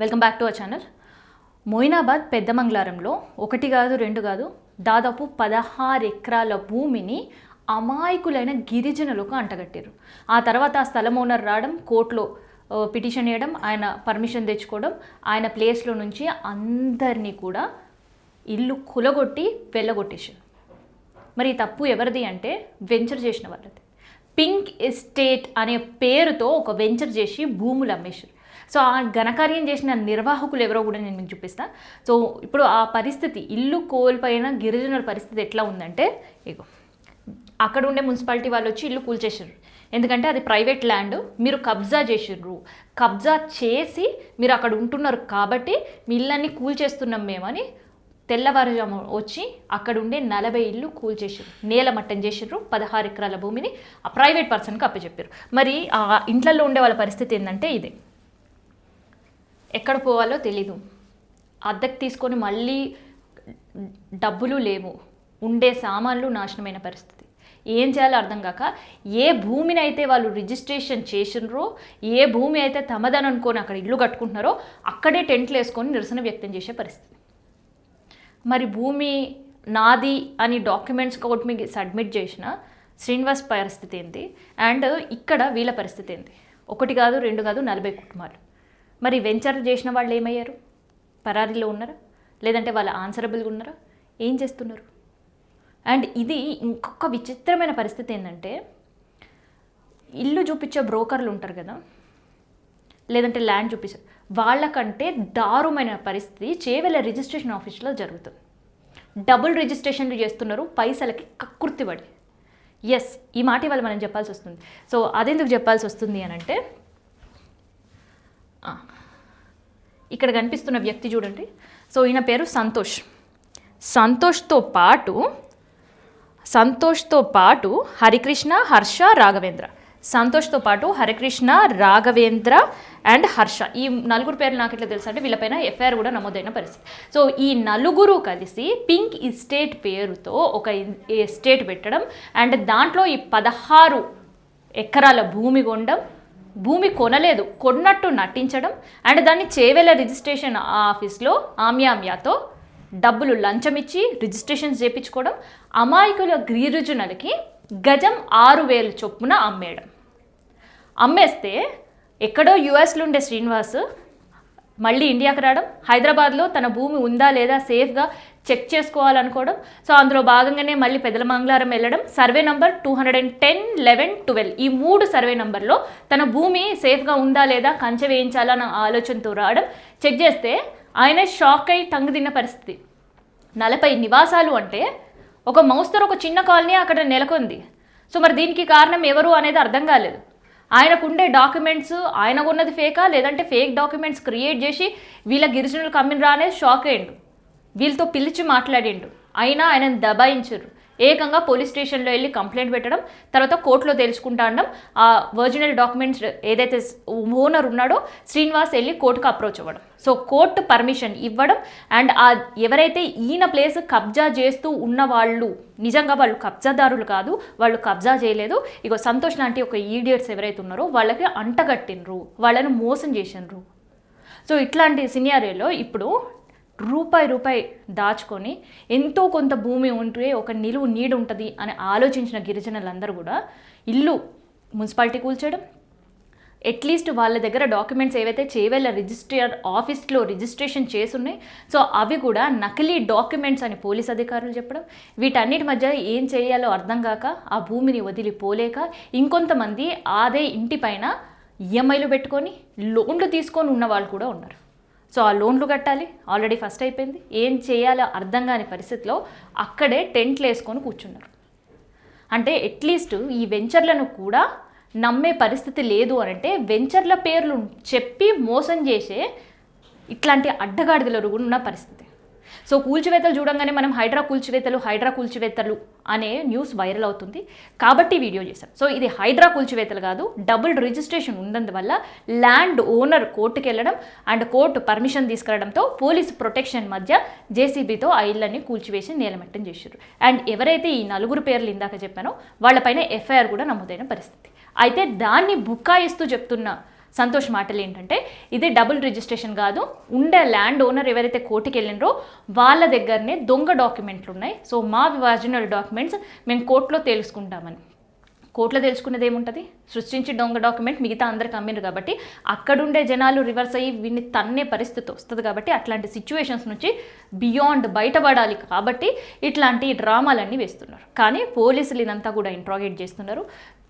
Welcome back to our channel Moinabad పెద్దమంగళారంలో ఒకటి కాదు రెండు కాదు దాదాపు పదహారు ఎకరాల భూమిని అమాయకులైన గిరిజనులకు అంటగట్టారు ఆ తర్వాత ఆ స్థలం ఓనర్ రావడం కోర్టులో పిటిషన్ వేయడం ఆయన పర్మిషన్ తెచ్చుకోవడం ఆయన ప్లేస్లో నుంచి అందరినీ కూడా ఇల్లు కులగొట్టి వెళ్ళగొట్టేశారు. మరి తప్పు ఎవరిది అంటే వెంచర్ చేసిన వాళ్ళది. పింక్ ఎస్టేట్ అనే పేరుతో ఒక వెంచర్ చేసి భూములు అమ్మేశారు. సో ఆ ఘనకార్యం చేసిన నిర్వాహకులు ఎవరో కూడా నేను మీకు చూపిస్తాను సో ఇప్పుడు ఆ పరిస్థితి ఇల్లు కోల్పోయిన గిరిజనుల పరిస్థితి ఎట్లా ఉందంటే ఇగో అక్కడ ఉండే మున్సిపాలిటీ వాళ్ళు వచ్చి ఇల్లు కూల్చేసారు ఎందుకంటే అది ప్రైవేట్ ల్యాండ్ మీరు కబ్జా చేసిర్రు. కబ్జా చేసి మీరు అక్కడ ఉంటున్నారు కాబట్టి మీ ఇళ్ళన్ని కూల్చేస్తున్నాం మేమని తెల్లవారుజాము వచ్చి అక్కడ ఉండే నలభై ఇల్లు కూల్చేసారు నేల మట్టం చేసిర్రు పదహారు ఎకరాల భూమిని ఆ ప్రైవేట్ పర్సన్కి అప్పచెప్పారు మరి ఆ ఇంట్లలో ఉండే వాళ్ళ పరిస్థితి ఏంటంటే ఇదే. ఎక్కడ పోవాలో తెలీదు. అద్దెకు తీసుకొని మళ్ళీ డబ్బులు లేవు. ఉండే సామాన్లు నాశనమైన పరిస్థితి. ఏం చేయాలో అర్థం కాక ఏ భూమిని అయితే వాళ్ళు రిజిస్ట్రేషన్ చేసినరో ఏ భూమి అయితే తమదని అనుకొని అక్కడ ఇల్లు కట్టుకుంటున్నారో అక్కడే టెంట్లు వేసుకొని నిరసన వ్యక్తం చేసే పరిస్థితి. మరి భూమి నాది అని డాక్యుమెంట్స్ కోర్టు మీకు సబ్మిట్ చేసిన శ్రీనివాస్ పరిస్థితి ఏంటి? అండ్ ఇక్కడ వీళ్ళ పరిస్థితి ఏంటి? ఒకటి కాదు రెండు కాదు నలభై కుటుంబాలు. మరి వెంచర్ చేసిన వాళ్ళు ఏమయ్యారు? పరారీలో ఉన్నారా? లేదంటే వాళ్ళ ఆన్సరబుల్గా ఉన్నారా? ఏం చేస్తున్నారు? అండ్ ఇది ఇంకొక విచిత్రమైన పరిస్థితి ఏంటంటే ఇల్లు చూపించే బ్రోకర్లు ఉంటారు కదా? లేదంటే ల్యాండ్ చూపిస్తారు వాళ్ళకంటే దారుమైన పరిస్థితి చేవేల రిజిస్ట్రేషన్ ఆఫీస్లో జరుగుతుంది. డబుల్ రిజిస్ట్రేషన్లు చేస్తున్నారు పైసలకి కక్కుర్తిపడి ఎస్ ఈ మాట ఇవాళ మనం చెప్పాల్సి వస్తుంది. సో అదెందుకు చెప్పాల్సి వస్తుంది అని అంటే ఆ, ఇక్కడ కనిపిస్తున్న వ్యక్తి చూడండి. సో ఈయన పేరు సంతోష్. సంతోష్తో పాటు సంతోష్తో పాటు హరికృష్ణ హర్ష రాఘవేంద్ర. సంతోష్తో పాటు హరికృష్ణ రాఘవేంద్ర అండ్ హర్ష. ఈ నలుగురు పేర్లు నాకు ఎట్లా తెలుసు అంటే వీళ్ళపైన ఎఫ్ఐఆర్ కూడా నమోదైన పరిస్థితి. సో ఈ నలుగురు కలిసి పింక్ ఇస్టేట్ పేరుతో ఒక ఎస్టేట్ పెట్టడం అండ్ దాంట్లో ఈ పదహారు ఎకరాల భూమి కొండం భూమి కొనలేదు కొన్నట్టు నటించడం అండ్ దాన్ని చేవెల రిజిస్ట్రేషన్ ఆఫీస్లో ఆమ్యామ్యాతో డబ్బులు లంచం ఇచ్చి రిజిస్ట్రేషన్ చేయించుకోవడం అమాయకుల గిరిజనులకి గజం ఆరు వేలు చొప్పున అమ్మేయడం. అమ్మేస్తే ఎక్కడో యుఎస్లో ఉండే శ్రీనివాస్ మళ్ళీ ఇండియాకి రావడం హైదరాబాద్లో తన భూమి ఉందా లేదా సేఫ్గా చెక్ చేసుకోవాలనుకోవడం సో అందులో భాగంగానే మళ్ళీ పెదల మంగళారం వెళ్ళడం. Survey number two hundred and ten eleven twelve ఈ మూడు సర్వే నంబర్లో తన భూమి సేఫ్గా ఉందా లేదా కంచె వేయించాలన్న ఆలోచనతో రావడం. చెక్ చేస్తే ఆయన షాక్ అయి తంగుదిన్న పరిస్థితి. నలభై నివాసాలు అంటే ఒక మౌస్తరు ఒక చిన్న కాలనీ అక్కడ నెలకొంది. సో మరి దీనికి కారణం ఎవరు అనేది అర్థం కాలేదు. ఆయనకుండే డాక్యుమెంట్స్ ఆయనకు ఉన్నది ఫేకా? లేదంటే ఫేక్ డాక్యుమెంట్స్ క్రియేట్ చేసి వీళ్ళ గిరిజనులు కమ్మిన రానే షాక్ అయ్యిండు. వీళ్ళతో పిలిచి మాట్లాడిండు. అయినా ఆయనను దబాయించారు ఏకంగా పోలీస్ స్టేషన్లో వెళ్ళి కంప్లైంట్ పెట్టడం తర్వాత కోర్టులో తెలుసుకుంటా అనడం ఆ ఒరిజినల్ డాక్యుమెంట్స్ ఏదైతే ఓనర్ ఉన్నాడో శ్రీనివాస్ వెళ్ళి కోర్టుకు అప్రోచ్ అవ్వడం. సో కోర్టు పర్మిషన్ ఇవ్వడం అండ్ ఆ ఎవరైతే ఈయన ప్లేస్ కబ్జా చేస్తూ ఉన్న వాళ్ళు నిజంగా వాళ్ళు కబ్జాదారులు కాదు వాళ్ళు కబ్జా చేయలేదు. ఇగో సంతోష్ లాంటి ఒక ఈడియట్స్ ఎవరైతే ఉన్నారో వాళ్ళకి అంటగట్టినరు వాళ్ళని మోసం చేసినరు సో ఇట్లాంటి సినియారియోలో ఇప్పుడు రూపాయి రూపాయి దాచుకొని ఎంతో కొంత భూమి ఉంటే ఒక నిలువు నీడు ఉంటుంది అని ఆలోచించిన గిరిజనులందరూ కూడా ఇల్లు మున్సిపాలిటీ కూల్చేయడం అట్లీస్ట్ వాళ్ళ దగ్గర డాక్యుమెంట్స్ ఏవైతే చేవేళ్ళ రిజిస్టర్ ఆఫీస్లో రిజిస్ట్రేషన్ చేసున్నాయి సో అవి కూడా నకిలీ డాక్యుమెంట్స్ అని పోలీస్ అధికారులు చెప్పడం. వీటన్నిటి మధ్య ఏం చేయాలో అర్థం కాక ఆ భూమిని వదిలిపోలేక ఇంకొంతమంది అదే ఇంటిపైన ఈఎంఐలు పెట్టుకొని లోన్లు తీసుకొని ఉన్న వాళ్ళు కూడా ఉన్నారు. సో ఆ లోన్లు కట్టాలి. ఆల్రెడీ ఫస్ట్ అయిపోయింది. ఏం చేయాలో అర్థం కాని పరిస్థితిలో అక్కడే టెంట్లు వేసుకొని కూర్చున్నారు. అంటే అట్లీస్ట్ ఈ వెంచర్లను కూడా నమ్మే పరిస్థితి లేదు అని అంటే వెంచర్ల పేర్లు చెప్పి మోసం చేసే ఇట్లాంటి అడ్డగాడిదలు కూడా ఉన్న పరిస్థితి. సో కూల్చివేతలు చూడంగానే మనం హైడ్రా కూల్చివేతలు హైడ్రా కూల్చివేతలు అనే న్యూస్ వైరల్ అవుతుంది. కాబట్టి వీడియో చేశాం. సో ఇది హైడ్రా కూల్చివేతలు కాదు డబుల్ రిజిస్ట్రేషన్ ఉన్నందువల్ల ల్యాండ్ ఓనర్ కోర్టుకి వెళ్ళడం అండ్ కోర్టు పర్మిషన్ తీసుకురావడంతో పోలీస్ ప్రొటెక్షన్ మధ్య జేసీబీతో ఆ ఇళ్ళని కూల్చివేసి నేలమట్టం చేశారు. అండ్ ఎవరైతే ఈ నలుగురు పేర్లు ఇందాక చెప్పానో వాళ్ళపైన ఎఫ్ఐఆర్ కూడా నమోదైన పరిస్థితి. అయితే దాన్ని బుక్కాయిస్తూ చెప్తున్న సంతోష్ మాటలు ఏంటంటే ఇది డబుల్ రిజిస్ట్రేషన్ కాదు ఉండే ల్యాండ్ ఓనర్ ఎవరైతే కోర్టుకి వెళ్ళినరో వాళ్ళ దగ్గరనే దొంగ డాక్యుమెంట్లు ఉన్నాయి సో మా ఒరిజినల్ డాక్యుమెంట్స్ మేము కోర్టులో తెలుసుకుంటామని. కోర్టులో తెలుసుకునేది ఏముంటుంది సృష్టించి దొంగ డాక్యుమెంట్ మిగతా అందరికి అమ్మిరు కాబట్టి అక్కడుండే జనాలు రివర్స్ అయ్యి వీడిని తన్నే పరిస్థితి వస్తుంది కాబట్టి అట్లాంటి సిచ్యువేషన్స్ నుంచి బియాండ్ బయటపడాలి కాబట్టి ఇట్లాంటి డ్రామాలన్నీ వేస్తున్నారు. కానీ పోలీసులు ఇదంతా కూడా ఇంట్రాగేట్ చేస్తున్నారు.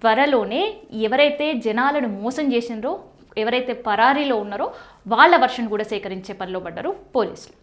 త్వరలోనే ఎవరైతే జనాలను మోసం చేసినారో ఎవరైతే పరారీలో ఉన్నారో వాళ్ళ వర్షన్ కూడా సేకరించే పనిలో పడ్డారు పోలీసులు.